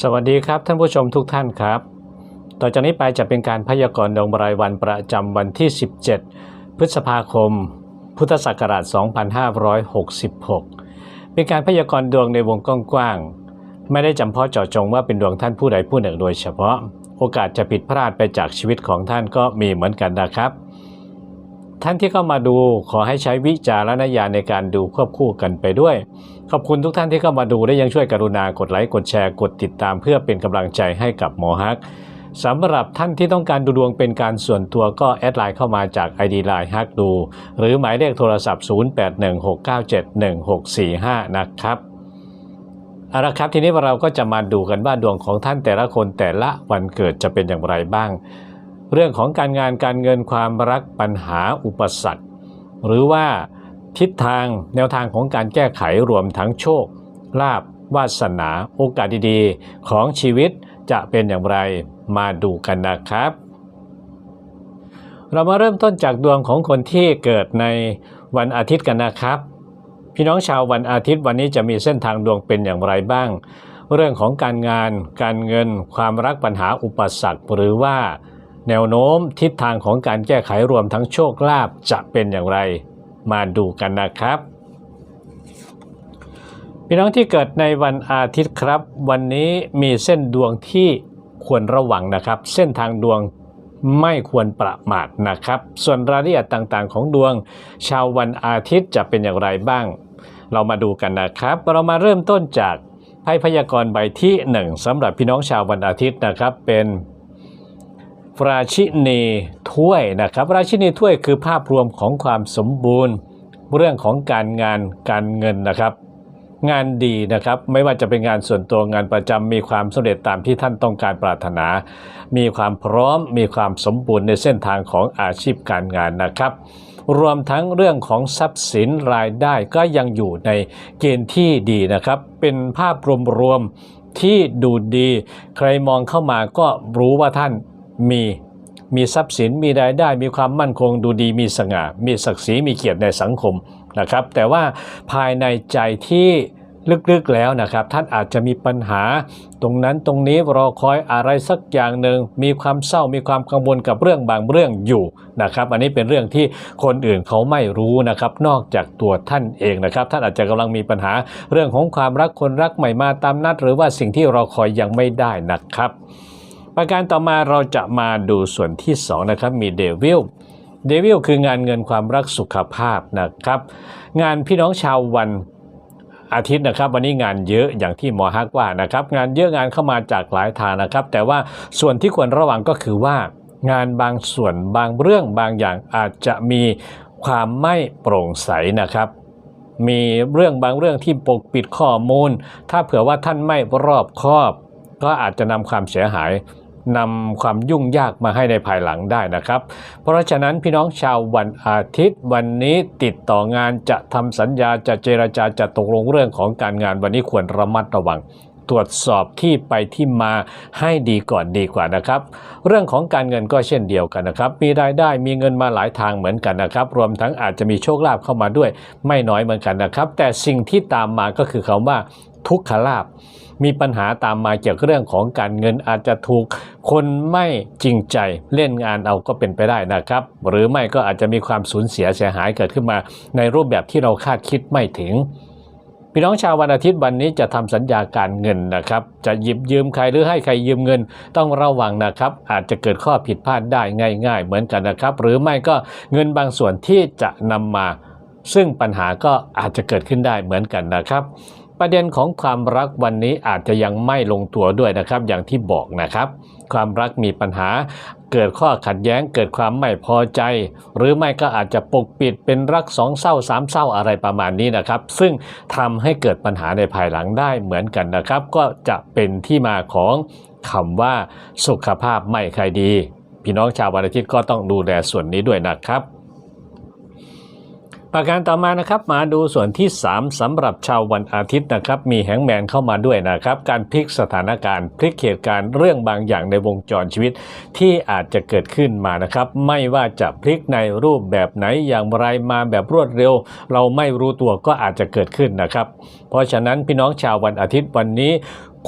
สวัสดีครับท่านผู้ชมทุกท่านครับ ต่อจากนี้ไปจะเป็นการพยากรณ์ดวงรายวันประจำวันที่ 17 พฤษภาคม พุทธศักราช 2566 เป็นการพยากรณ์ดวงในวงกว้างๆ ไม่ได้จำเพาะเจาะจงว่าเป็นดวงท่านผู้ใดผู้หนึ่งโดยเฉพาะ โอกาสจะผิดพลาดไปจากชีวิตของท่านก็มีเหมือนกันนะครับ ท่านที่เข้ามาดูขอให้ใช้วิจารณญาณในการดูควบคู่กันไปด้วย ขอบคุณทุกท่านที่เข้ามาดูและยังช่วยกรุณากดไลค์กดแชร์กดติดตามเพื่อเป็นกำลังใจให้กับหมอฮักสำหรับท่านที่ต้องการดูดวงเป็นการส่วนตัวก็แอดไลน์เข้ามาจาก ID Line ฮักดู หรือหมายเลขโทรศัพท์ 0816971645 นะครับเอาละครับทีนี้เราก็จะมาดูกันว่าดวงของท่านแต่ละคนแต่ละวันเกิดจะเป็นอย่างไรบ้าง เรื่องของการงานการเงินความรักปัญหาอุปสรรค หรือว่าทิศทางแนวทางของการแก้ไขรวมทั้งโชค ลาบวาสนาโอกาสดีๆ ของชีวิตจะเป็นอย่างไรมาดูกันนะครับ เรามาเริ่มต้นจากดวงของคนที่เกิดในวันอาทิตย์กันนะครับ พี่น้องชาววันอาทิตย์วันนี้จะมีเส้นทางดวงเป็นอย่างไรบ้าง เรื่องของการงาน การเงิน ความรักปัญหาอุปสรรคหรือว่า แนวโน้มทิศทางของการแก้ไขรวมทั้งโชคลาภจะเป็นอย่างไร มาดูกันนะครับพี่น้องที่เกิดในวันอาทิตย์ครับ วันนี้มีเส้นดวงที่ควรระวังนะครับ เส้นทางดวงไม่ควรประมาทนะครับ ส่วนรายละเอียดต่างๆ ของดวง ชาววันอาทิตย์จะเป็นอย่างไรบ้าง เรามาดูกันนะครับ เรามาเริ่มต้นจากไพ่พยากรณ์ใบที่ 1สำหรับพี่น้องชาววันอาทิตย์นะครับเป็น ราชินีถ้วยนะครับ ราชินีถ้วยคือภาพรวมของความสมบูรณ์ เรื่องของการงานการเงินนะครับ งานดีนะครับไม่ว่าจะเป็นงานส่วนตัวงานประจำมีความสำเร็จตามที่ท่านต้องการปรารถนา มีความพร้อมมีความสมบูรณ์ในเส้นทางของอาชีพการงานนะครับ รวมทั้งเรื่องของทรัพย์สินรายได้ก็ยังอยู่ในเกณฑ์ที่ดีนะครับ เป็นภาพรวมๆที่ดูดี ใครมองเข้ามาก็รู้ว่าท่าน มีมีทรัพย์สินมีรายได้มีความมั่นคงดูดีมีสง่ามีศักดิ์ศรีมีเกียรติในสังคมนะครับ แต่ว่าภายในใจที่ลึกๆแล้วนะครับ ท่านอาจจะมีปัญหา ตรงนั้นตรงนี้รอคอยอะไรสักอย่างหนึ่งมีความเศร้ามีความกังวลกับเรื่องบางเรื่องอยู่นะครับ อันนี้เป็นเรื่องที่คนอื่นเขาไม่รู้นะครับ นอกจากตัวท่านเองนะครับ ท่านอาจจะกำลังมีปัญหาเรื่องของความรักคนรักใหม่มาตามนัด หรือว่าสิ่งที่รอคอยยังไม่ได้นะครับ ประการต่อมาเราจะมาดูส่วนที่2นะครับมีเดวิลเดวิลคืองานเงินความรักสุขภาพนะครับ งานพี่น้องชาววันอาทิตย์นะครับวันนี้งานเยอะอย่างที่หมอฮักว่านะครับ งานเยอะงานเข้ามาจากหลายทางนะครับ แต่ว่าส่วนที่ควรระวังก็คือว่างานบางส่วนบางเรื่องบางอย่างอาจจะมีความไม่โปร่งใสนะครับ มีเรื่องบางเรื่องที่ปกปิดข้อมูล ถ้าเผื่อว่าท่านไม่รอบคอบ ก็อาจจะนำความเสียหาย นำความยุ่งยากมาให้ในภายหลังได้นะครับ เพราะฉะนั้นพี่น้องชาววันอาทิตย์ วันนี้ติดต่องานจะทำสัญญาจะเจรจาจะตกลงเรื่องของการงานวันนี้ควรระมัดระวังตรวจสอบที่ไปที่มาให้ดีก่อนดีกว่านะครับ เรื่องของการเงินก็เช่นเดียวกันนะครับ มีรายได้มีเงินมาหลายทางเหมือนกันนะครับ รวมทั้งอาจจะมีโชคลาภเข้ามาด้วยไม่น้อยเหมือนกันนะครับ แต่สิ่งที่ตามมาก็คือคำว่า ทุกขลาภมีปัญหาตามมาเกี่ยวกับเรื่องของการเงินอาจจะถูกคนไม่จริงใจเล่นงานเอาก็เป็นไปได้นะครับ หรือไม่ก็อาจจะมีความสูญเสียเสียหายเกิดขึ้นมาในรูปแบบที่เราคาดคิดไม่ถึงพี่น้องชาววันอาทิตย์วันนี้จะทำสัญญาการเงินนะครับ จะหยิบยืมใครหรือให้ใครยืมเงินต้องระวังนะครับ อาจจะเกิดข้อผิดพลาดได้ง่าย ๆ เหมือนกันนะครับ หรือไม่ก็เงินบางส่วนที่จะนำมา ซึ่งปัญหาก็อาจจะเกิดขึ้นได้เหมือนกันนะครับ ประเด็นของความรักวันนี้อาจจะยังไม่ลงตัวด้วยนะครับ อย่างที่บอกนะครับ ความรักมีปัญหา เกิดข้อขัดแย้ง เกิดความไม่พอใจ หรือไม่ก็อาจจะปกปิดเป็นรักสองเศร้าสามเศร้าอะไรประมาณนี้นะครับ ซึ่งทำให้เกิดปัญหาในภายหลังได้เหมือนกันนะครับ ก็จะเป็นที่มาของคำว่าสุขภาพไม่ค่อยดี พี่น้องชาววันอาทิตย์ก็ต้องดูแลส่วนนี้ด้วยนะครับ ประการต่อมานะครับมาดูส่วนที่ 3สำหรับชาววันอาทิตย์นะครับ มีแฮงแมนเข้ามาด้วยนะครับ การพลิกสถานการณ์พลิกเหตุการณ์เรื่องบางอย่างในวงจรชีวิตที่อาจจะเกิดขึ้นมานะครับ ไม่ว่าจะพลิกในรูปแบบไหนอย่างไรมาแบบรวดเร็ว เราไม่รู้ตัวก็อาจจะเกิดขึ้นนะครับ เพราะฉะนั้นพี่น้องชาววันอาทิตย์วันนี้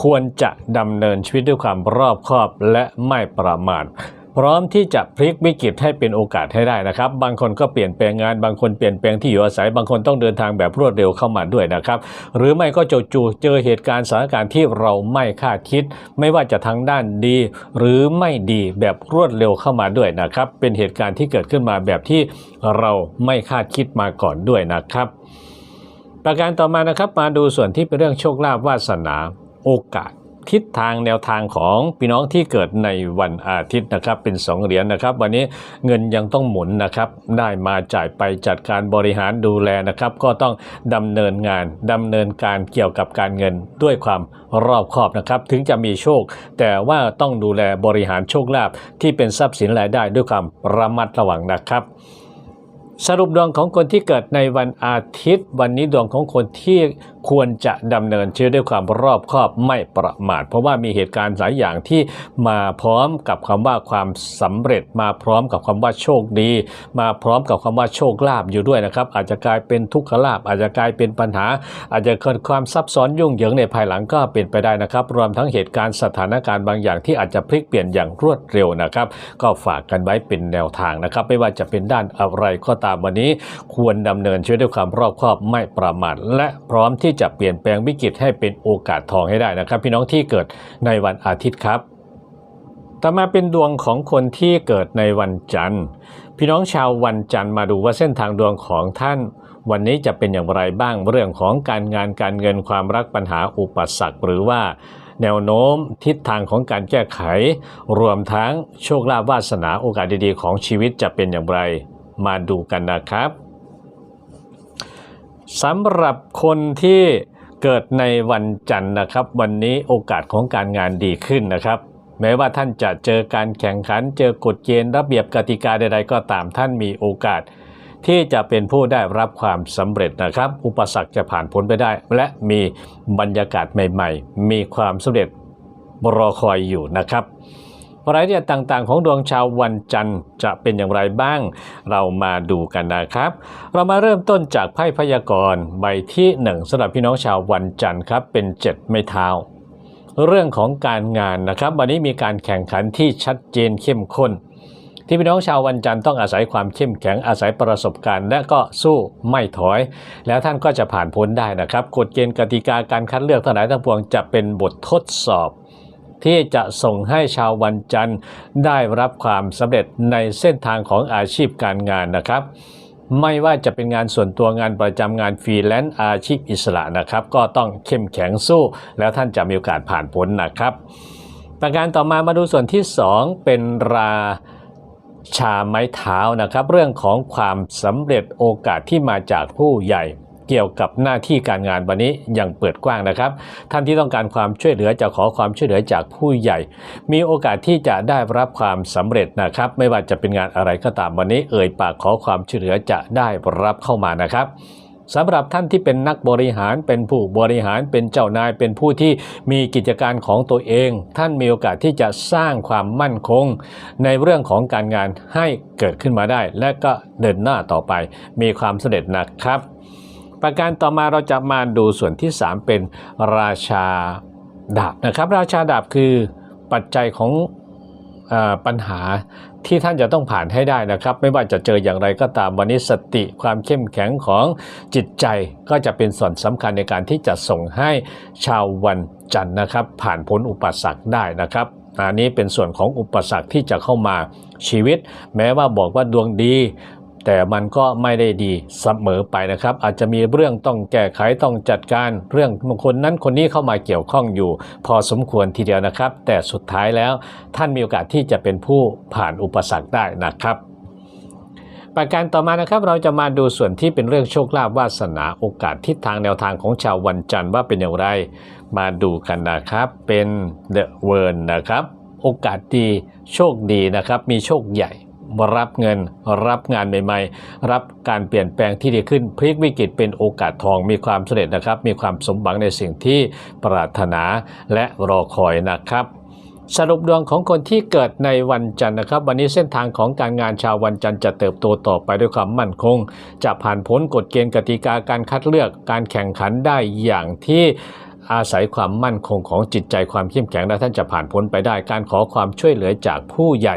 ควรจะดำเนินชีวิตด้วยความรอบคอบและไม่ประมาท พร้อมที่จะพลิกวิกฤตให้เป็นโอกาสให้ได้นะครับ บางคนก็เปลี่ยนแปลงงาน บางคนเปลี่ยนแปลงที่อยู่อาศัย บางคนต้องเดินทางแบบรวดเร็วเข้ามาด้วยนะครับ หรือไม่ก็จู่ๆเจอเหตุการณ์สถานการณ์ที่เราไม่คาดคิด ไม่ว่าจะทางด้านดี หรือไม่ดีแบบรวดเร็วเข้ามาด้วยนะครับ เป็นเหตุการณ์ที่เกิดขึ้นมาแบบที่เราไม่คาดคิดมาก่อนด้วยนะครับ ประการต่อมานะครับมาดูส่วนที่เป็นเรื่องโชคลาภวาสนาโอกาส ทิศทางแนวทางของพี่น้องที่เกิดในวันอาทิตย์นะครับ เป็นสองเหรียญนะครับ วันนี้เงินยังต้องหมุนนะครับ ได้มาจ่ายไปจัดการบริหารดูแลนะครับ ก็ต้องดำเนินงานดำเนินการเกี่ยวกับการเงินด้วยความรอบคอบนะครับ ถึงจะมีโชค แต่ว่าต้องดูแลบริหารโชคลาภที่เป็นทรัพย์สินรายได้ด้วยความระมัดระวังนะครับสรุปดวงของคนที่เกิดในวันอาทิตย์ วันนี้ดวงของคนที่ควรจะดำเนินชีวิตด้วยความรอบคอบไม่ประมาท เพราะว่ามีเหตุการณ์หลายอย่างที่มาพร้อมกับคำว่าความสำเร็จมาพร้อมกับคำว่าโชคดี มาพร้อมกับคำว่าโชคลาภอยู่ด้วยนะครับ อาจจะกลายเป็นทุกขลาภอาจจะกลายเป็นปัญหา อาจจะเกิดความซับซ้อนยุ่งเหยิงในภายหลังก็เป็นไปได้นะครับ รวมทั้งเหตุการณ์สถานการณ์บางอย่างที่อาจจะพลิกเปลี่ยนอย่างรวดเร็วนะครับ ก็ฝากกันไว้เป็นแนวทางนะครับ ไม่ว่าจะเป็นด้านอะไรก็ตามวันนี้ ควรดำเนินชีวิตด้วยความรอบคอบไม่ประมาทและพร้อมที่จะเปลี่ยนแปลงวิกฤตให้เป็นโอกาสทองให้ได้นะครับ พี่น้องที่เกิดในวันอาทิตย์ครับต่อมาเป็นดวงของคนที่เกิดในวันจันทร์ พี่น้องชาววันจันทร์มาดูว่าเส้นทางดวงของท่าน วันนี้จะเป็นอย่างไรบ้างเรื่องของการงานการเงินความรักปัญหาอุปสรรคหรือว่าแนวโน้มทิศทางของการแก้ไข รวมทั้งโชคลาภวาสนาโอกาสดีๆ ของชีวิตจะเป็นอย่างไร มาดูกันนะครับ สำหรับคนที่เกิดในวันจันทร์นะครับ วันนี้โอกาสของการงานดีขึ้นนะครับ แม้ว่าท่านจะเจอการแข่งขัน เจอกฎเกณฑ์ระเบียบกติกาใดๆก็ตามท่านมีโอกาส ที่จะเป็นผู้ได้รับความสำเร็จนะครับ อุปสรรคจะผ่านพ้นไปได้ และมีบรรยากาศใหม่ ๆ มีความสำเร็จรอคอยอยู่นะครับ รายละเอียดต่างๆ ของดวงชาววันจันทร์จะเป็นอย่างไรบ้าง เรามาดูกันนะครับ เรามาเริ่มต้นจากไพ่พยากรณ์ใบที่หนึ่งสำหรับพี่น้องชาววันจันทร์ครับเป็นเจ็ดไม้เท้า เรื่องของการงานนะครับ วันนี้มีการแข่งขันที่ชัดเจนเข้มข้น ที่พี่น้องชาววันจันทร์ต้องอาศัยความเข้มแข็งอาศัยประสบการณ์ และก็สู้ไม่ถอย แล้วท่านก็จะผ่านพ้นได้นะครับกฎเกณฑ์กติกาการคัดเลือกทั้งหลายทั้งปวงจะเป็นบททดสอบ ที่จะส่งให้ชาววันจันทร์ได้รับความสำเร็จในเส้นทางของอาชีพการงานนะครับไม่ว่าจะเป็นงานส่วนตัวงานประจำงานฟรีแลนซ์อาชีพอิสระนะครับ ก็ต้องเข้มแข็งสู้ แล้วท่านจะมีโอกาสผ่านพ้นนะครับ ประการต่อมามาดูส่วนที่ 2 เป็นราชาไม้เท้านะครับ เรื่องของความสำเร็จโอกาสที่มาจากผู้ใหญ่ เกี่ยวกับหน้าที่การงานวันนี้ยังเปิดกว้างนะครับ ท่านที่ต้องการความช่วยเหลือจะขอความช่วยเหลือจากผู้ใหญ่ มีโอกาสที่จะได้รับความสำเร็จนะครับ ไม่ว่าจะเป็นงานอะไรก็ตามวันนี้ เอ่ยปากขอความช่วยเหลือจะได้รับเข้ามานะครับสำหรับท่านที่เป็นนักบริหารเป็นผู้บริหารเป็นเจ้านายเป็นผู้ที่มีกิจการของตัวเอง ท่านมีโอกาสที่จะสร้างความมั่นคง ในเรื่องของการงานให้เกิดขึ้นมาได้ และก็เดินหน้าต่อไป มีความสำเร็จนะครับ ประการต่อมาเราจะมาดูส่วนที่ 3 เป็นราชาดาบนะครับ ราชาดาบคือปัจจัยของอปัญหาที่ท่านจะต้องผ่านให้ได้นะครับ ไม่ว่าจะเจออย่างไรก็ตามวันนี้สติความเข้มแข็งของจิตใจก็จะเป็นส่วนสำคัญในการที่จะส่งให้ชาววันจันทร์นะครับ ผ่านพ้นอุปสรรคได้นะครับอันนี้เป็นส่วนของอุปสรรคที่จะเข้ามาชีวิต แม้ว่าบอกว่าดวงดี แต่มันก็ไม่ได้ดีเสมอไปนะครับ อาจจะมีเรื่องต้องแก้ไขต้องจัดการเรื่องบางคนนั้นคนนี้เข้ามาเกี่ยวข้องอยู่ พอสมควรทีเดียวนะครับ แต่สุดท้ายแล้วท่านมีโอกาสที่จะเป็นผู้ผ่านอุปสรรคได้นะครับประการต่อมานะครับเราจะมาดูส่วนที่เป็นเรื่องโชคลาภวาสนาโอกาสทิศทางแนวทางของชาววันจันทร์ว่าเป็นอย่างไร มาดูกันนะครับเป็น The w o r d นะครับ โอกาสดีโชคดีนะครับ มีโชคใหญ่ รับเงิน รับงานใหม่ ๆ รับการเปลี่ยนแปลงที่ดีขึ้นพลิกวิกฤตเป็นโอกาสทองมีความสำเร็จนะครับ มีความสมหวังในสิ่งที่ปรารถนาและรอคอยนะครับสรุปดวงของคนที่เกิดในวันจันทร์นะครับ วันนี้เส้นทางของการงานชาววันจันทร์จะเติบโตต่อไปด้วยความมั่นคง จะผ่านพ้นกฎเกณฑ์กติกาการคัดเลือกการแข่งขันได้อย่างที่ อาศัยความมั่นคงของจิตใจความเข้มแข็งและท่านจะผ่านพ้นไปได้ การขอความช่วยเหลือจากผู้ใหญ่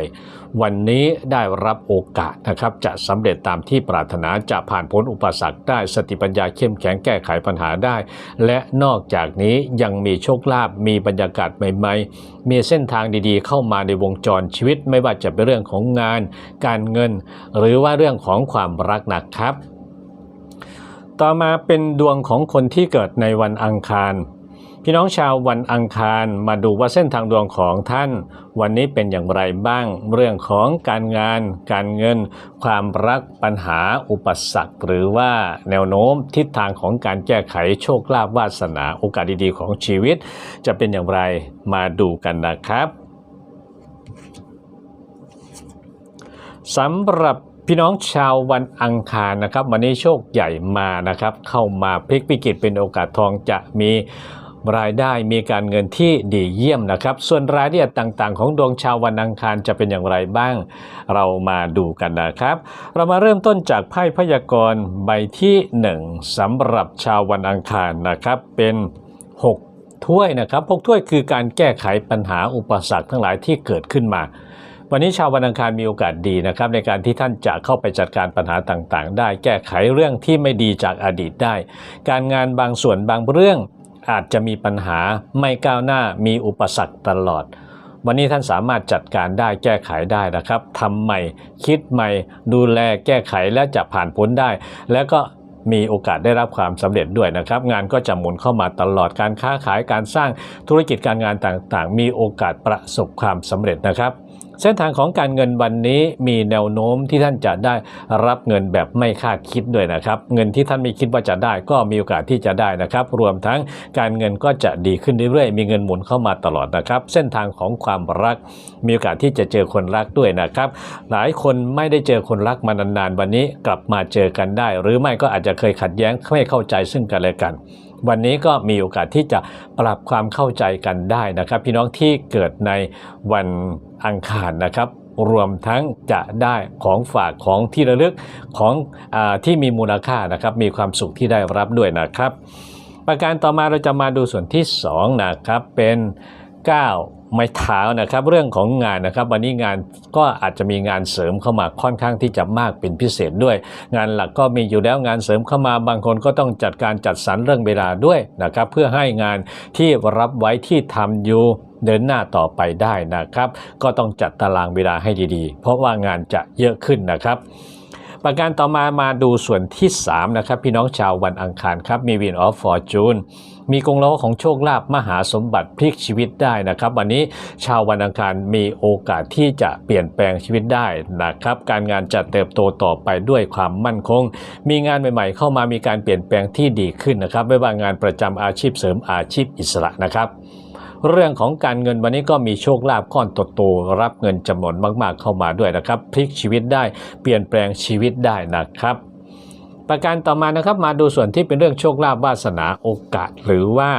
วันนี้ได้รับโอกาสนะครับ จะสำเร็จตามที่ปรารถนาจะผ่านพ้นอุปสรรคได้สติปัญญาเข้มแข็งแก้ไขปัญหาได้ และนอกจากนี้ยังมีโชคลาภมีบรรยากาศใหม่ ๆ มีเส้นทางดีๆ เข้ามาในวงจรชีวิต ไม่ว่าจะเป็นเรื่องของงาน การเงิน หรือว่าเรื่องของความรักนะครับต่อมาเป็นดวงของคนที่เกิดในวันอังคาร พี่น้องชาววันอังคารมาดูว่าเส้นทางดวงของท่าน วันนี้เป็นอย่างไรบ้าง เรื่องของการงาน การเงิน ความรักปัญหาอุปสรรค หรือว่าแนวโน้มทิศทางของการแก้ไขโชคลาภวาสนาโอกาสดีๆของชีวิต จะเป็นอย่างไรมาดูกันนะครับสำหรับพี่น้องชาววันอังคารนะครับ วันนี้โชคใหญ่มานะครับ เข้ามาพลิกวิกฤตเป็นโอกาสทองจะมี รายได้มีการเงินที่ดีเยี่ยมนะครับ ส่วนรายละเอียดต่างๆ ของดวงชาววันอังคารจะเป็นอย่างไรบ้าง เรามาดูกันนะครับ เรามาเริ่มต้นจากไพ่พยากรณ์ใบที่หนึ่งสำหรับชาววันอังคารนะครับ เป็นหกถ้วยนะครับหกถ้วยคือการแก้ไขปัญหาอุปสรรคทั้งหลายที่เกิดขึ้นมาวันนี้ชาววันอังคารมีโอกาสดีนะครับ ในการที่ท่านจะเข้าไปจัดการปัญหาต่างๆ ได้ แก้ไขเรื่องที่ไม่ดีจากอดีตได้ การงานบางส่วนบางเรื่อง อาจจะมีปัญหาไม่ก้าวหน้ามีอุปสรรคตลอด วันนี้ท่านสามารถจัดการได้แก้ไขได้นะครับทำใหม่คิดใหม่ดูแลแก้ไขและจะผ่านพ้นได้ แล้วก็มีโอกาสได้รับความสำเร็จด้วยนะครับ งานก็จะหมุนเข้ามาตลอดการค้าขายการสร้างธุรกิจการงานต่างๆ มีโอกาสประสบความสำเร็จนะครับ เส้นทางของการเงินวันนี้มีแนวโน้มที่ท่านจะได้รับเงินแบบไม่คาดคิดด้วยนะครับ เงินที่ท่านไม่คิดว่าจะได้ก็มีโอกาสที่จะได้นะครับ รวมทั้งการเงินก็จะดีขึ้นเรื่อยๆ มีเงินหมุนเข้ามาตลอดนะครับ เส้นทางของความรัก มีโอกาสที่จะเจอคนรักด้วยนะครับ หลายคนไม่ได้เจอคนรักมานานๆ วันนี้กลับมาเจอกันได้ หรือไม่ก็อาจจะเคยขัดแย้งไม่เข้าใจซึ่งกันและกัน วันนี้ก็มีโอกาสที่จะปรับความเข้าใจกันได้นะครับ พี่น้องที่เกิดในวันอังคารนะครับรวมทั้งจะได้ของฝากของที่ระลึกของอที่มีมูลค่านะครับมีความสุขที่ได้รับด้วยนะครับ ประการต่อมาเราจะมาดูส่วนที่2นะครับเป็น 9 ไม้เท้านะครับ เรื่องของงานนะครับ วันนี้งานก็อาจจะมีงานเสริมเข้ามาค่อนข้างที่จะมากเป็นพิเศษด้วย งานหลักก็มีอยู่แล้วงานเสริมเข้ามาบางคนก็ต้องจัดการจัดสรรเรื่องเวลาด้วยนะครับ เพื่อให้งานที่รับไว้ที่ทำอยู่เดินหน้าต่อไปได้นะครับ ก็ต้องจัดตารางเวลาให้ดีๆ เพราะว่างานจะเยอะขึ้นนะครับประการต่อมามาดูส่วนที่ 3 นะครับ พี่น้องชาววันอังคารครับมีวินออฟฟอร์จูน มีกงล้อของโชคลาภมหาสมบัติพลิกชีวิตได้นะครับ วันนี้ชาววันอังคารมีโอกาสที่จะเปลี่ยนแปลงชีวิตได้นะครับ การงานจะเติบโตต่อไปด้วยความมั่นคง มีงานใหม่ๆ เข้ามามีการเปลี่ยนแปลงที่ดีขึ้นนะครับไม่ว่างานประจำอาชีพเสริมอาชีพอิสระนะครับเรื่องของการเงินวันนี้ก็มีโชคลาภก้อนโตๆรับเงินจำนวนมากๆเข้ามาด้วยนะครับ พลิกชีวิตได้เปลี่ยนแปลงชีวิตได้นะครับ ประการต่อมานะครับมาดูส่วนที่เป็นเรื่องโชคลาภวาสนาโอกาส หรือว่า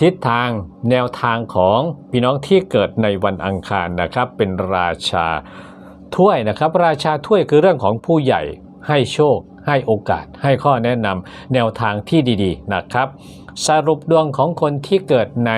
ทิศทางแนวทางของพี่น้องที่เกิดในวันอังคารนะครับ เป็นราชาถ้วยนะครับ ราชาถ้วยคือเรื่องของผู้ใหญ่ให้โชค ให้โอกาส ให้ข้อแนะนำแนวทางที่ดีๆนะครับ สรุปดวงของคนที่เกิดใน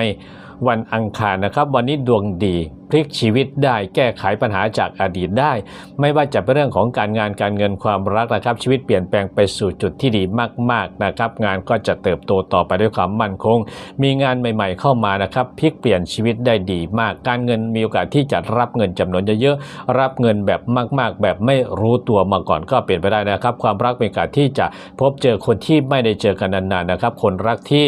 วันอังคารนะครับ วันนี้ดวงดีพลิกชีวิตได้แก้ไขปัญหาจากอดีตได้ ไม่ว่าจะเป็นเรื่องของการงานการเงินความรักนะครับ ชีวิตเปลี่ยนแปลงไปสู่จุดที่ดีมากๆนะครับ งานก็จะเติบโตต่อไปด้วยความมั่นคง มีงานใหม่ ๆ เข้ามานะครับพลิกเปลี่ยนชีวิตได้ดีมาก การเงินมีโอกาสที่จะรับเงินจำนวนเยอะๆรับเงินแบบมาก ๆ แบบไม่รู้ตัวมาก่อนก็เป็นไปได้นะครับ ความรักมีโอกาสที่จะพบเจอคนที่ไม่ได้เจอกันนานๆนะครับ คนรักที่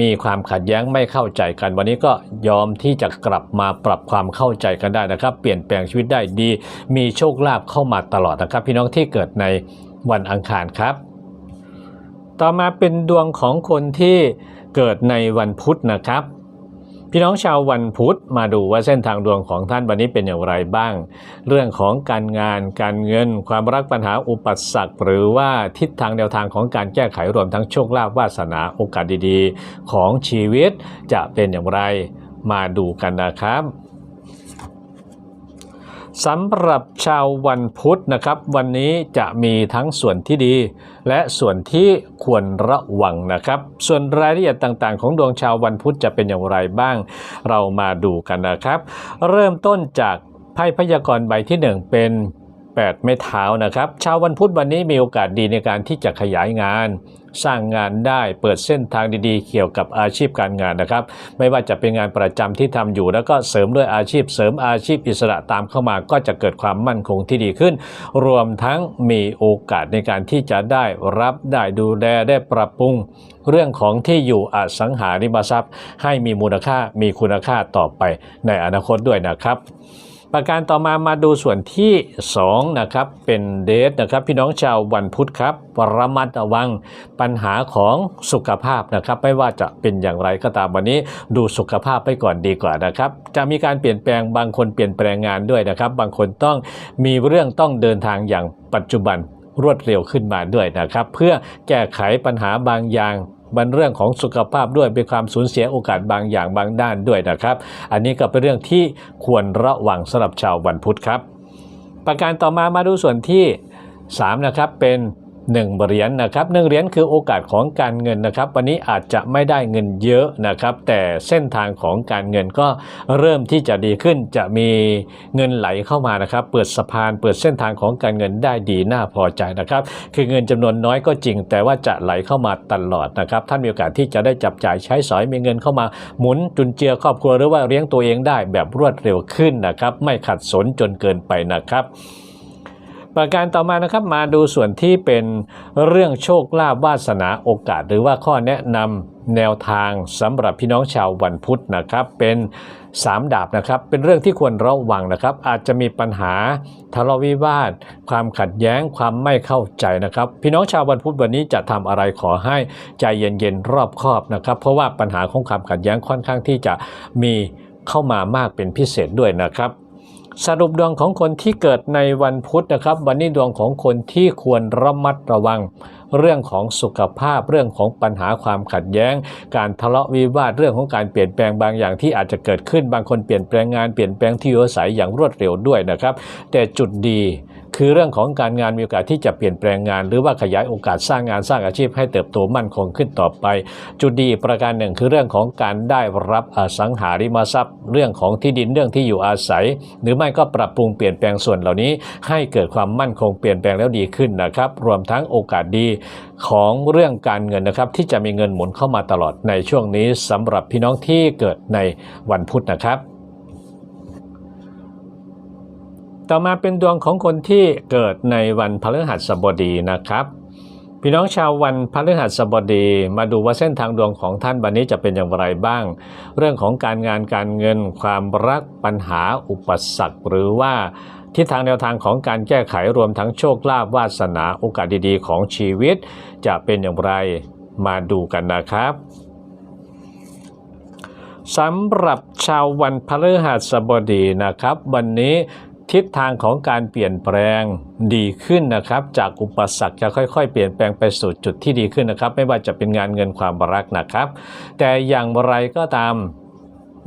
มีความขัดแย้งไม่เข้าใจกัน วันนี้ก็ยอมที่จะกลับมาปรับความเข้าใจกันได้นะครับ เปลี่ยนแปลงชีวิตได้ดี มีโชคลาภเข้ามาตลอดนะครับ พี่น้องที่เกิดในวันอังคารครับ ต่อมาเป็นดวงของคนที่เกิดในวันพุธนะครับ พี่น้องชาววันพุธมาดูว่าเส้นทางดวงของท่านวันนี้เป็นอย่างไรบ้าง เรื่องของการงานการเงิน ความรักปัญหาอุปสรรคหรือว่าทิศทางแนวทางของการแก้ไขรวมทั้งโชคลาภวาสนาโอกาสดีๆ ของชีวิตจะเป็นอย่างไรมาดูกันนะครับ สำหรับชาววันพุธนะครับ วันนี้จะมีทั้งส่วนที่ดี และส่วนที่ควรระวังนะครับ ส่วนรายละเอียดต่างๆ ของดวงชาววันพุธจะเป็นอย่างไรบ้าง เรามาดูกันนะครับ เริ่มต้นจากไพ่พยากรณ์ใบที่หนึ่งเป็น 8 ไม้เท้านะครับชาววันพุธวันนี้มีโอกาสดีในการที่จะขยายงาน สร้างงานได้ เปิดเส้นทางดีๆ เกี่ยวกับอาชีพการงานนะครับ ไม่ว่าจะเป็นงานประจำที่ทำอยู่ แล้วก็เสริมด้วยอาชีพ เสริมอาชีพอิสระตามเข้ามาก็จะเกิดความมั่นคงที่ดีขึ้น รวมทั้งมีโอกาสในการที่จะได้รับได้ดูแลได้ปรับปรุงเรื่องของที่อยู่อสังหาริมทรัพย์ ให้มีมูลค่ามีคุณค่าต่อไปในอนาคตด้วยนะครับ ประการต่อมามาดูส่วนที่2นะครับเป็นเดทนะครับพี่น้องชาววันพุธครับระมัดระวังปัญหาของสุขภาพนะครับ ไม่ว่าจะเป็นอย่างไรก็ตามวันนี้ ดูสุขภาพไปก่อนดีกว่านะครับ จะมีการเปลี่ยนแปลงบางคนเปลี่ยนแปลงงานด้วยนะครับ บางคนต้องมีเรื่องต้องเดินทางอย่างปัจจุบันรวดเร็วขึ้นมาด้วยนะครับ เพื่อแก้ไขปัญหาบางอย่าง มันเรื่องของสุขภาพด้วยเป็นความสูญเสียโอกาสบางอย่างบางด้านด้วยนะครับ อันนี้ก็เป็นเรื่องที่ควรระวังสำหรับชาววันพุธครับ ประการต่อมามาดูส่วนที่ 3 นะครับเป็น 1เหรียญนะครับหนึ่งเหรียญคือโอกาสของการเงินนะครับ วันนี้อาจจะไม่ได้เงินเยอะนะครับ แต่เส้นทางของการเงินก็เริ่มที่จะดีขึ้นจะมีเงินไหลเข้ามานะครับ เปิดสะพานเปิดเส้นทางของการเงินได้ดีน่าพอใจนะครับ คือเงินจำนวนน้อยก็จริง แต่ว่าจะไหลเข้ามาตลอดนะครับท่านมีโอกาสที่จะได้จับจ่ายใช้สอยมีเงินเข้ามาหมุนจุนเจือครอบครัวหรือว่าเลี้ยงตัวเองได้แบบรวดเร็วขึ้นนะครับ ไม่ขัดสนจนเกินไปนะครับ ประการต่อมานะครับมาดูส่วนที่เป็นเรื่องโชคลาภวาสนาโอกาส หรือว่าข้อแนะนำแนวทางสำหรับพี่น้องชาววันพุธนะครับ เป็น3ดาบนะครับ เป็นเรื่องที่ควรระวังนะครับ อาจจะมีปัญหาทะเลาะวิวาท ความขัดแย้งความไม่เข้าใจนะครับ พี่น้องชาววันพุธวันนี้จะทำอะไรขอให้ใจเย็นๆรอบคอบนะครับ เพราะว่าปัญหาของความขัดแย้งค่อนข้างที่จะมีเข้ามามากเป็นพิเศษด้วยนะครับ สรุปดวงของคนที่เกิดในวันพุธนะครับ วันนี้ดวงของคนที่ควรระมัดระวัง เรื่องของสุขภาพเรื่องของปัญหาความขัดแย้ง การทะเลาะวิวาทเรื่องของการเปลี่ยนแปลงบางอย่างที่อาจจะเกิดขึ้นบางคนเปลี่ยนแปลงงานเปลี่ยนแปลงที่อยู่อาศัยอย่างรวดเร็วด้วยนะครับ แต่จุดดี คือเรื่องของการงานมีโอกาสที่จะเปลี่ยนแปลงงาน หรือว่าขยายโอกาสสร้างงานสร้างอาชีพให้เติบโตมั่นคงขึ้นต่อไป จุดดีประการหนึ่งคือเรื่องของการได้รับอสังหาริมทรัพย์ เรื่องของที่ดินเรื่องที่อยู่อาศัย หรือไม่ก็ปรับปรุงเปลี่ยนแปลงส่วนเหล่านี้ ให้เกิดความมั่นคงเปลี่ยนแปลงแล้วดีขึ้นนะครับ รวมทั้งโอกาสดีของเรื่องการเงินนะครับ ที่จะมีเงินหมุนเข้ามาตลอดในช่วงนี้สำหรับพี่น้องที่เกิดในวันพุธนะครับ ต่อมาเป็นดวงของคนที่เกิดในวันพฤหัสบดีนะครับพี่น้องชาววันพฤหัสบดีมาดูว่าเส้นทางดวงของท่านวันนี้จะเป็นอย่างไรบ้าง เรื่องของการงานการเงินความรักปัญหาอุปสรรค หรือว่าทิศทางแนวทางของการแก้ไขรวมทั้งโชคลาภวาสนาโอกาสดีๆ ของชีวิต จะเป็นอย่างไรมาดูกันนะครับสำหรับชาววันพฤหัสบดีนะครับ วันนี้ ทิศทางของการเปลี่ยนแปลงดีขึ้นนะครับ จากอุปสรรคจะค่อย ๆ เปลี่ยนแปลงไปสู่จุดที่ดีขึ้นนะครับ ไม่ว่าจะเป็นงานเงินความรักนะครับ แต่อย่างไรก็ตาม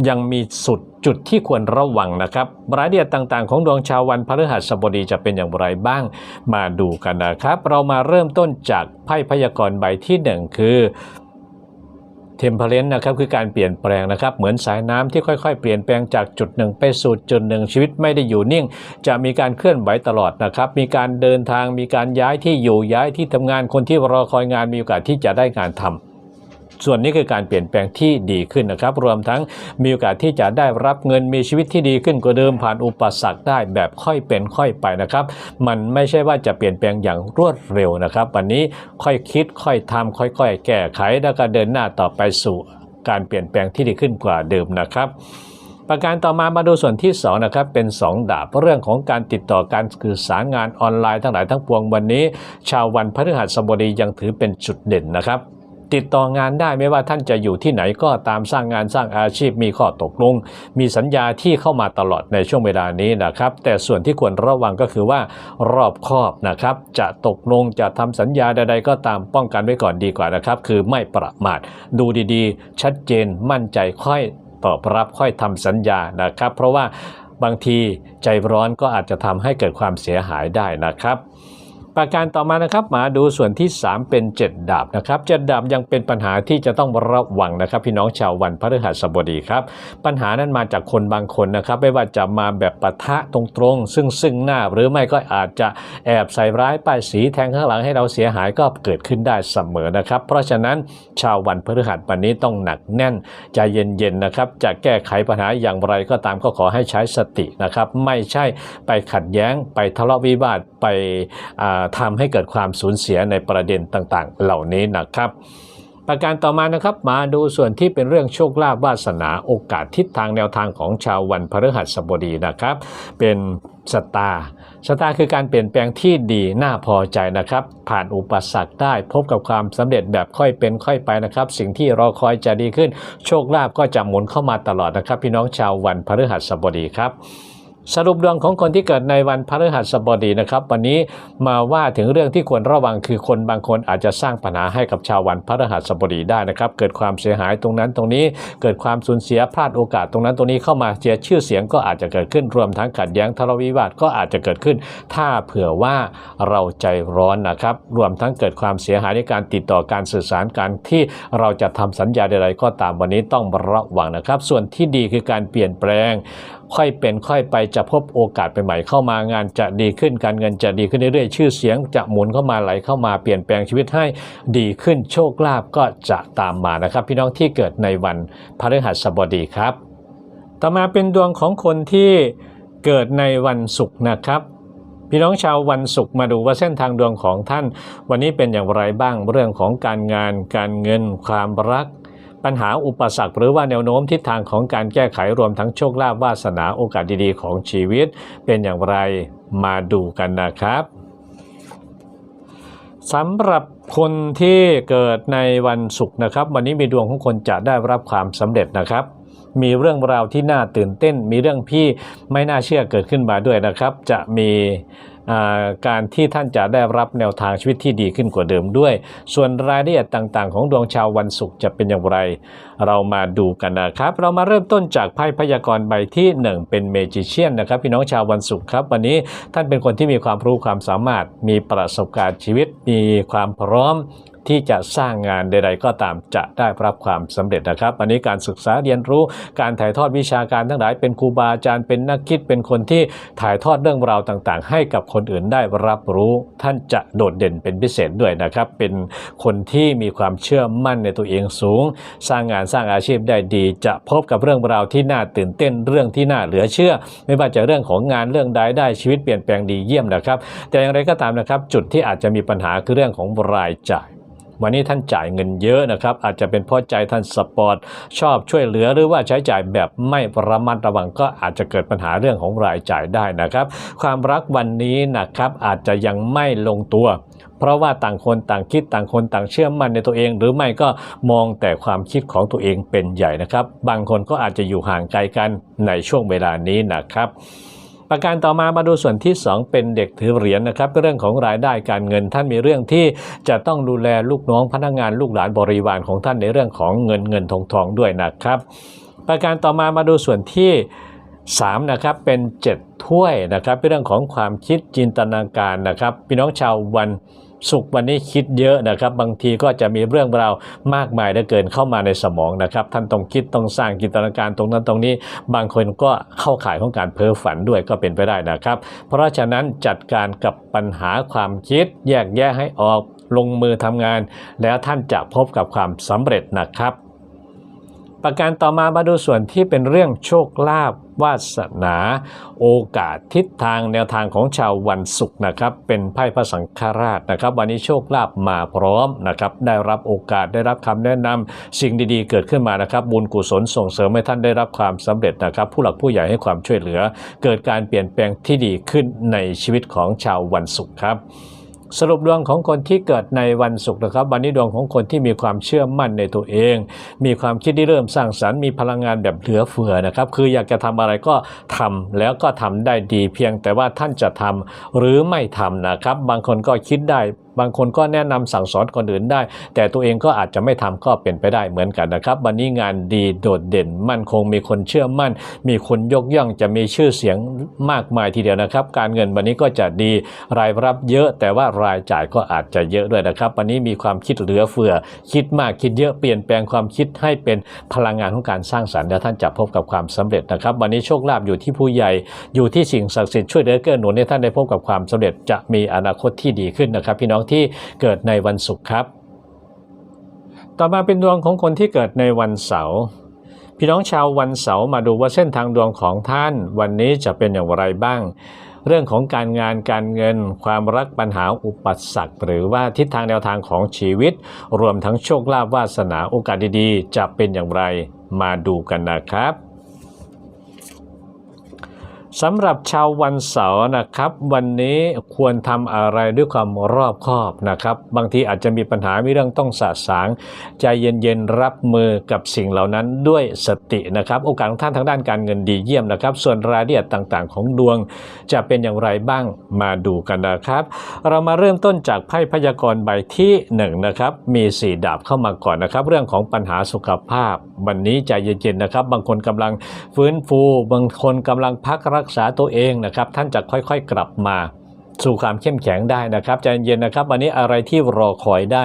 ยังมีสุดจุดที่ควรระวังนะครับรายละเอียดต่างๆ ของดวงชาววันพฤหัสบดีจะเป็นอย่างไรบ้าง มาดูกันนะครับ เรามาเริ่มต้นจากไพ่พยากรณ์ใบที่หนึ่งคือ เทมเพลนนะครับคือการเปลี่ยนแปลงนะครับ เหมือนสายน้ำที่ค่อยๆ เปลี่ยนแปลงจากจุดหนึ่งไปสู่จุดหนึ่งชีวิตไม่ได้อยู่นิ่ง จะมีการเคลื่อนไหวตลอดนะครับ มีการเดินทางมีการย้ายที่อยู่ย้ายที่ทำงานคนที่รอคอยงานมีโอกาสที่จะได้งานทำ ส่วนนี้คือการเปลี่ยนแปลงที่ดีขึ้นนะครับ รวมทั้งมีโอกาสที่จะได้รับเงินมีชีวิตที่ดีขึ้นกว่าเดิมผ่านอุปสรรคได้แบบค่อยเป็นค่อยไปนะครับ มันไม่ใช่ว่าจะเปลี่ยนแปลงอย่างรวดเร็วนะครับ วันนี้ค่อยคิดค่อยทำค่อยๆ แก้ไขแล้วก็เดินหน้าต่อไปสู่การเปลี่ยนแปลงที่ดีขึ้นกว่าเดิมนะครับประการต่อมามาดูส่วนที่2นะครับเป็น 2 ดาบเรื่องของการติดต่อการสื่อสารงานออนไลน์ทั้งหลายทั้งปวงวันนี้ ชาววันพฤหัสบดียังถือเป็นจุดเด่นนะครับ ติดต่องานได้ไม่ว่าท่านจะอยู่ที่ไหนก็ตามสร้างงานสร้างอาชีพมีข้อตกลง มีสัญญาที่เข้ามาตลอดในช่วงเวลานี้นะครับ แต่ส่วนที่ควรระวังก็คือว่ารอบคอบนะครับ จะตกลงจะทำสัญญาใดๆก็ตามป้องกันไว้ก่อนดีกว่านะครับ คือไม่ประมาทดูดีๆ ชัดเจนมั่นใจค่อยตอบรับค่อยทำสัญญานะครับ เพราะว่าบางทีใจร้อนก็อาจจะทำให้เกิดความเสียหายได้นะครับ ประการต่อมานะครับมาดูส่วนที่ 3 เป็น 7 ดาบนะครับเจ็ดดาบยังเป็นปัญหาที่จะต้องระวังนะครับ พี่น้องชาววันพฤหัสบดีครับ ปัญหานั้นมาจากคนบางคนนะครับ ไม่ว่าจะมาแบบปะทะตรงๆ ซึ่งซึ่งหน้าหรือไม่ก็อาจจะแอบใส่ร้ายป้ายสีแทงข้างหลังให้เราเสียหายก็เกิดขึ้นได้เสมอนะครับ เพราะฉะนั้นชาววันพฤหัสวันนี้ต้องหนักแน่นใจเย็นๆนะครับจะแก้ไขปัญหาอย่างไรก็ตามก็ขอให้ใช้สตินะครับ ไม่ใช่ไปขัดแย้งไปทะเลาะวิวาทไปอ่าทำให้เกิดความสูญเสียในประเด็นต่างๆ เหล่านี้นะครับ ประการต่อมานะครับมาดูส่วนที่เป็นเรื่องโชคลาภวาสนาโอกาสทิศทางแนวทางของชาววันพฤหัสบดีนะครับ เป็นสตาร์สตาร์คือการเปลี่ยนแปลงที่ดีน่าพอใจนะครับ ผ่านอุปสรรคได้พบกับความสำเร็จแบบค่อยเป็นค่อยไปนะครับ สิ่งที่รอคอยจะดีขึ้น โชคลาภก็จะหมุนเข้ามาตลอดนะครับ พี่น้องชาววันพฤหัสบดีครับ สรุปดวงของคนที่เกิดในวันพฤหัสบดีนะครับ วันนี้มาว่าถึงเรื่องที่ควรระวังคือคนบางคนอาจจะสร้างปัญหาให้กับชาววันพฤหัสบดีได้นะครับ เกิดความเสียหายตรงนั้นตรงนี้เกิดความสูญเสียพลาดโอกาสตรงนั้นตรงนี้เข้ามาเสียชื่อเสียงก็อาจจะเกิดขึ้นรวมทั้งขัดแย้งทะเลาะวิวาทก็อาจจะเกิดขึ้น ถ้าเผื่อว่าเราใจร้อนนะครับ รวมทั้งเกิดความเสียหายในการติดต่อการสื่อสารการที่เราจะทำสัญญาใดๆก็ตามวันนี้ต้องระวังนะครับ ส่วนที่ดีคือการเปลี่ยนแปลงค่อยเป็นค่อยไปจะพบโอกาสใหม่ๆเข้ามางานจะดีขึ้นการเงินจะดีขึ้นเรื่อยๆชื่อเสียงจะหมุนเข้ามาไหลเข้ามาเปลี่ยนแปลงชีวิตให้ดีขึ้นโชคลาภก็จะตามมานะครับ พี่น้องที่เกิดในวันพฤหัสบดีครับ ต่อมาเป็นดวงของคนที่เกิดในวันศุกร์นะครับพี่น้องชาววันศุกร์มาดูว่าเส้นทางดวงของท่าน วันนี้เป็นอย่างไรบ้างเรื่องของการงาน การเงิน ความรัก ปัญหาอุปสรรคหรือว่าแนวโน้มทิศทางของการแก้ไขรวมทั้งโชคลาภวาสนาโอกาสดีๆ ของชีวิต เป็นอย่างไรมาดูกันนะครับสำหรับคนที่เกิดในวันศุกร์นะครับ วันนี้มีดวงของคนจะได้รับความสำเร็จนะครับ มีเรื่องราวที่น่าตื่นเต้น มีเรื่องที่ไม่น่าเชื่อเกิดขึ้นมาด้วยนะครับ จะมีการที่ท่านจะได้รับแนวทางชีวิตที่ดีขึ้นกว่าเดิมด้วย ส่วนรายละเอียดต่างๆ ของดวงชาววันศุกร์จะเป็นอย่างไร เรามาดูกันนะครับ เรามาเริ่มต้นจากไพ่พยากรณ์ใบที่ 1 เป็นเมจิเชียนนะครับ พี่น้องชาววันศุกร์ครับ วันนี้ท่านเป็นคนที่มีความรู้ความสามารถ มีประสบการณ์ชีวิต มีความพร้อม ที่จะสร้างงานใด ๆ ก็ตามจะได้รับความสำเร็จนะครับ อันนี้การศึกษาเรียนรู้การถ่ายทอดวิชาการทั้งหลายเป็นครูบาอาจารย์เป็นนักคิดเป็นคนที่ถ่ายทอดเรื่องราวต่างๆ ให้กับคนอื่นได้รับรู้ ท่านจะโดดเด่นเป็นพิเศษด้วยนะครับ เป็นคนที่มีความเชื่อมั่นในตัวเองสูง สร้างงานสร้างอาชีพได้ดี จะพบกับเรื่องราวที่น่าตื่นเต้นเรื่องที่น่าเหลือเชื่อ ไม่ว่าจะเรื่องของงานเรื่องใดได้ชีวิตเปลี่ยนแปลงดีเยี่ยมนะครับ แต่อย่างไรก็ตามนะครับ จุดที่อาจจะมีปัญหาคือเรื่องของรายจ่าย วันนี้ท่านจ่ายเงินเยอะนะครับ อาจจะเป็นเพราะใจท่านสปอร์ต ชอบช่วยเหลือหรือว่าใช้จ่ายแบบไม่ระมัดระวังก็อาจจะเกิดปัญหาเรื่องของรายจ่ายได้นะครับ ความรักวันนี้นะครับอาจจะยังไม่ลงตัว เพราะว่าต่างคนต่างคิดต่างคนต่างเชื่อมั่นในตัวเอง หรือไม่ก็มองแต่ความคิดของตัวเองเป็นใหญ่นะครับ บางคนก็อาจจะอยู่ห่างไกลกันในช่วงเวลานี้นะครับ ประการต่อมามาดูส่วนที่ 2 เป็นเด็กถือเหรียญนะครับเรื่องของรายได้การเงินท่านมีเรื่องที่จะต้องดูแลลูกน้องพนักงานลูกหลานบริวารของท่านในเรื่องของเงินเงินทองทองด้วยนะครับ ประการต่อมามาดูส่วนที่3นะครับเป็น 7 ถ้วยนะครับเป็นเรื่องของความคิดจินตนาการนะครับพี่น้องชาววัน สุขวันนี้คิดเยอะนะครับ บางทีก็จะมีเรื่องราวมากมายเหลือเกินเข้ามาในสมองนะครับ ท่านต้องคิดต้องสร้างจินตนาการตรงนั้นตรงนี้ บางคนก็เข้าข่ายของการเพ้อฝันด้วยก็เป็นไปได้นะครับ เพราะฉะนั้นจัดการกับปัญหาความคิด แยกแยะให้ออกลงมือทำงาน แล้วท่านจะพบกับความสำเร็จนะครับ ประการต่อมามาดูส่วนที่เป็นเรื่องโชคลาภวาสนา โอกาสทิศทางแนวทางของชาววันศุกร์นะครับ เป็นไพ่พระสังฆราชนะครับ วันนี้โชคลาภมาพร้อมนะครับ ได้รับโอกาสได้รับคำแนะนำสิ่งดีๆ เกิดขึ้นมานะครับ บุญกุศลส่งเสริมให้ท่านได้รับความสำเร็จนะครับ ผู้หลักผู้ใหญ่ให้ความช่วยเหลือ เกิดการเปลี่ยนแปลงที่ดีขึ้นในชีวิตของชาววันศุกร์ครับ สรุปดวงของคนที่เกิดในวันศุกร์นะครับ วันนี้ดวงของคนที่มีความเชื่อมั่นในตัวเอง มีความคิดที่เริ่มสร้างสรรค์มีพลังงานแบบเหลือเฟือนะครับ คืออยากจะทำอะไรก็ทำแล้วก็ทำได้ดีเพียงแต่ว่าท่านจะทำหรือไม่ทำนะครับ บางคนก็คิดได้ บางคนก็แนะนำสั่งสอนคนอื่นได้ แต่ตัวเองก็อาจจะไม่ทำก็เป็นไปได้เหมือนกันนะครับ วันนี้งานดีโดดเด่นมั่นคงมีคนเชื่อมั่น มีคนยกย่องจะมีชื่อเสียงมากมายทีเดียวนะครับ การเงินวันนี้ก็จะดีรายรับเยอะแต่ว่ารายจ่ายก็อาจจะเยอะด้วยนะครับ วันนี้มีความคิดเหลือเฟือ คิดมากคิดเยอะเปลี่ยนแปลงความคิดให้เป็นพลังงานของการสร้างสรรค์แล้วท่านจะพบกับความสำเร็จนะครับ วันนี้โชคลาภอยู่ที่ผู้ใหญ่อยู่ที่สิ่งศักดิ์สิทธิ์ช่วยเหลือเกื้อหนุนให้ท่านได้พบกับความสำเร็จจะมีอนาคตที่ดีขึ้นนะครับ พี่น้องที่เกิดในวันศุกร์ครับ ต่อมาเป็นดวงของคนที่เกิดในวันเสาร์พี่น้องชาววันเสาร์มาดูว่าเส้นทางดวงของท่าน วันนี้จะเป็นอย่างไรบ้าง เรื่องของการงานการเงิน ความรักปัญหาอุปสรรคหรือว่าทิศทางแนวทางของชีวิต รวมทั้งโชคลาภวาสนาโอกาสดีๆ จะเป็นอย่างไรมาดูกันนะครับ สำหรับชาววันเสาร์นะครับ วันนี้ควรทำอะไรด้วยความรอบคอบนะครับ บางทีอาจจะมีปัญหามีเรื่องต้องสะสาง ใจเย็นๆรับมือกับสิ่งเหล่านั้นด้วยสตินะครับ โอกาสของท่านทางด้านการเงินดีเยี่ยมนะครับ ส่วนรายละเอียดต่างๆ ของดวงจะเป็นอย่างไรบ้างมาดูกันนะครับ เรามาเริ่มต้นจากไพ่พยากรณ์ใบที่1นงนะครับมี 4 ดาบเข้ามาก่อนนะครับ เรื่องของปัญหาสุขภาพ วันนี้ใจเย็นๆนะครับ บางคนกำลังฟื้นฟู บางคนกำลังพักรักกษาตัวเองนะครับท่านจะค่อยๆกลับมาสู่ความเข้มแข็งได้นะครับใจเย็นนะครับวันนี้อะไรที่รอคอยได้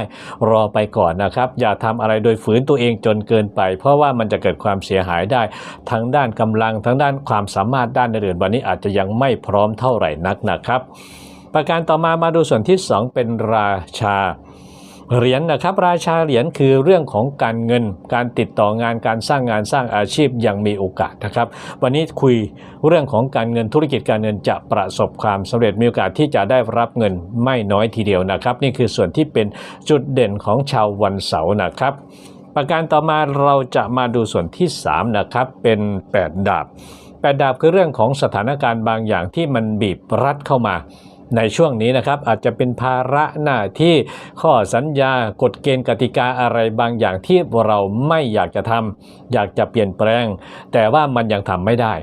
รอไปก่อนนะครับ อย่าทำอะไรโดยฝืนตัวเองจนเกินไป เพราะว่ามันจะเกิดความเสียหายได้ ทั้งด้านกำลังทั้งด้านความสามารถด้านอื่นวันนี้อาจจะยังไม่พร้อมเท่าไหร่นักนะครับ ประการต่อมามาดูส่วนที่ 2 เป็นราชา เหรียญนะครับราชาเหรียญคือเรื่องของการเงิน การติดต่องานการสร้างงานสร้างอาชีพยังมีโอกาสนะครับ วันนี้คุยเรื่องของการเงินธุรกิจการเงินจะประสบความสำเร็จมีโอกาสที่จะได้รับเงินไม่น้อยทีเดียวนะครับ นี่คือส่วนที่เป็นจุดเด่นของชาววันเสาร์นะครับ ประการต่อมาเราจะมาดูส่วนที่ 3 นะครับ เป็น 8 ดาบ 8 ดาบคือเรื่องของสถานการณ์บางอย่างที่มันบีบรัดเข้ามา ในช่วงนี้นะครับอาจจะเป็นภาระหน้าที่ข้อสัญญากฎเกณฑ์กติกาอะไรบางอย่างที่เราไม่อยากจะทำอยากจะเปลี่ยนแปลง แต่ว่ามันยังทำไม่ได้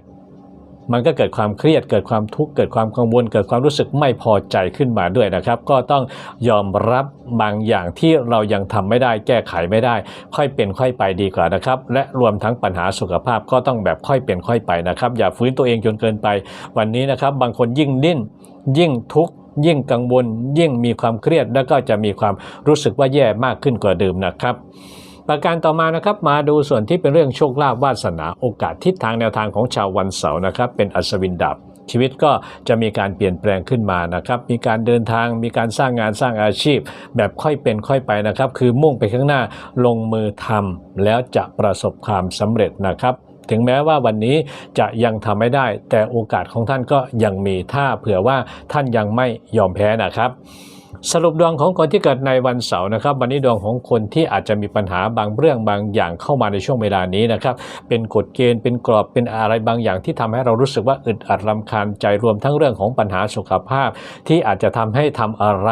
มันก็เกิดความเครียดเกิดความทุกข์เกิดความกังวล เกิดความรู้สึกไม่พอใจขึ้นมาด้วยนะครับ ก็ต้องยอมรับบางอย่างที่เรายังทำไม่ได้แก้ไขไม่ได้ ค่อยเป็นค่อยไปดีกว่านะครับ และรวมทั้งปัญหาสุขภาพก็ต้องแบบค่อยเป็นค่อยไปนะครับ อย่าฟื้นตัวเองจนเกินไป วันนี้นะครับ บางคนยิ่งดิ้นยิ่งทุกข์ยิ่งกังวล ยิ่งมีความเครียดแล้วก็จะมีความรู้สึกว่าแย่มากขึ้นกว่าเดิมนะครับ ประการต่อมานะครับมาดูส่วนที่เป็นเรื่องโชคลาภวาสนาโอกาสทิศทางแนวทางของชาววันเสาร์นะครับเป็นอัศวินดาบชีวิตก็จะมีการเปลี่ยนแปลงขึ้นมานะครับ มีการเดินทาง มีการสร้างงานสร้างอาชีพ แบบค่อยเป็นค่อยไปนะครับ คือมุ่งไปข้างหน้าลงมือทำแล้วจะประสบความสำเร็จนะครับ ถึงแม้ว่าวันนี้จะยังทำไม่ได้ แต่โอกาสของท่านก็ยังมีถ้าเผื่อว่าท่านยังไม่ยอมแพ้นะครับ สรุปดวงของคนที่เกิดในวันเสาร์นะครับ วันนี้ดวงของคนที่อาจจะมีปัญหาบางเรื่องบางอย่างเข้ามาในช่วงเวลานี้นะครับ เป็นกฎเกณฑ์เป็นกรอบเป็นอะไรบางอย่างที่ทำให้เรารู้สึกว่าอึดอัดรำคาญใจรวมทั้งเรื่องของปัญหาสุขภาพ ที่อาจจะทำให้ทำอะไร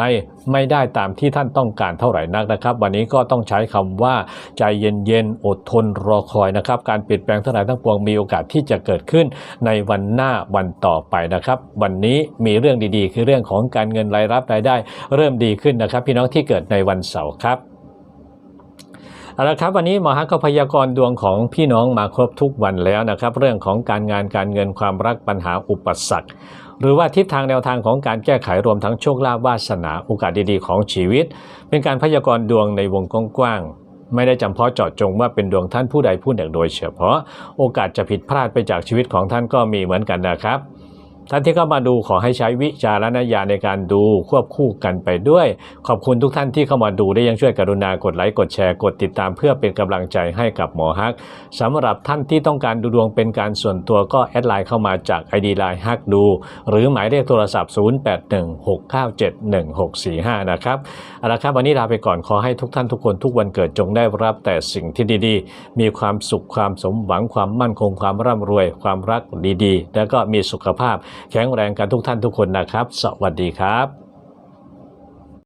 ไม่ได้ตามที่ท่านต้องการเท่าไหร่นักนะครับ วันนี้ก็ต้องใช้คำว่าใจเย็นๆอดทนรอคอยนะครับ การเปลี่ยนแปลงทั้งหลายทั้งปวงมีโอกาสที่จะเกิดขึ้นในวันหน้าวันต่อไปนะครับ วันนี้มีเรื่องดีๆ คือเรื่องของการเงินรายรับรายได้ เริ่มดีขึ้นนะครับ พี่น้องที่เกิดในวันเสาร์ครับเอาละครับวันนี้หมอฮักก็พยากรณ์ดวงของพี่น้องมาครบทุกวันแล้วนะครับ เรื่องของการงานการเงินความรักปัญหาอุปสรรค หรือว่าทิศทางแนวทางของการแก้ไขรวมทั้งโชคลาภวาสนาโอกาสดีๆของชีวิต เป็นการพยากรณ์ดวงในวงกว้างๆไม่ได้จำเพาะเจาะจงว่าเป็นดวงท่านผู้ใดผู้หนึ่งโดยเฉพาะ โอกาสจะผิดพลาดไปจากชีวิตของท่านก็มีเหมือนกันนะครับ ท่านที่เข้ามาดูขอให้ใช้วิจารณญาณในการดูควบคู่กันไปด้วย ขอบคุณทุกท่านที่เข้ามาดูได้ยังช่วยกรุณากดไลค์กดแชร์กดติดตามเพื่อเป็นกำลังใจให้กับหมอฮักสำหรับท่านที่ต้องการดูดวงเป็นการส่วนตัวก็แอดไลน์เข้ามาจาก ID ไลน์ฮักดู หรือหมายเลขโทรศัพท์ 0816971645 นะครับเอาละครับวันนี้ลาไปก่อนขอให้ทุกท่านทุกคนทุกวันเกิดจงได้รับแต่สิ่งที่ดีๆ มีความสุขความสมหวังความมั่นคงความร่ำรวย ความรักดีๆ แล้วก็มีสุขภาพแข็งแรงกันทุกท่านทุกคนนะครับ สวัสดีครับ